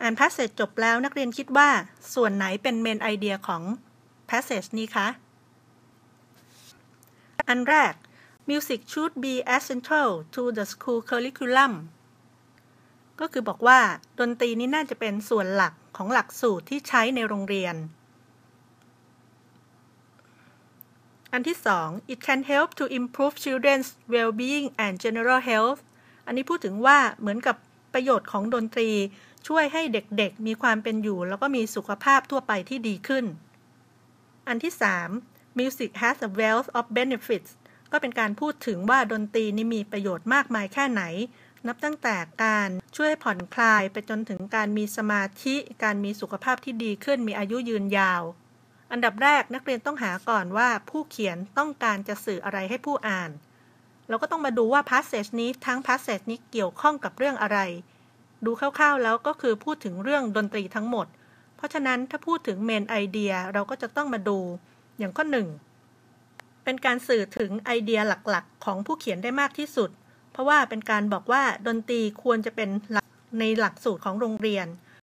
อ่าน passage จบแล้วนักเรียนคิดว่าส่วนไหนเป็น main idea ของ passage นี้คะ อันแรก music should be essential to the school curriculum ก็คือบอกว่า ดนตรีนี้น่าจะเป็นส่วนหลักของหลักสูตรที่ใช้ในโรงเรียน อันที่สอง it can help to improve children's well-being and general health อันนี้พูดถึงว่าเหมือนกับ ประโยชน์ของดนตรี ช่วยให้เด็กๆ มีความเป็นอยู่ แล้วก็มีสุขภาพทั่วไปที่ดีขึ้น อันที่สาม music has a wealth of benefits ก็เป็นการพูดถึงว่าดนตรีนี้มีประโยชน์มากมายแค่ไหน นับตั้งแต่การช่วยผ่อนคลายไปจนถึงการมีสมาธิ การมีสุขภาพที่ดีขึ้น มีอายุยืนยาว อันดับแรกนักเรียนต้องหาก่อนว่าผู้เขียนต้องการจะสื่ออะไรให้ผู้อ่าน เราก็ต้องมาดูว่า passage นี้ทั้ง passage นี้เกี่ยวข้องกับเรื่องอะไร ดูคร่าวๆแล้วก็คือพูดถึงเรื่องดนตรีทั้งหมด เพราะฉะนั้นถ้าพูดถึง main idea เราก็จะต้องมาดูอย่างข้อหนึ่งเป็นการสื่อถึงไอเดียหลักๆ ของผู้เขียนได้มากที่สุด เพราะว่าเป็นการบอกว่าดนตรีควรจะเป็นในหลักสูตรของโรงเรียน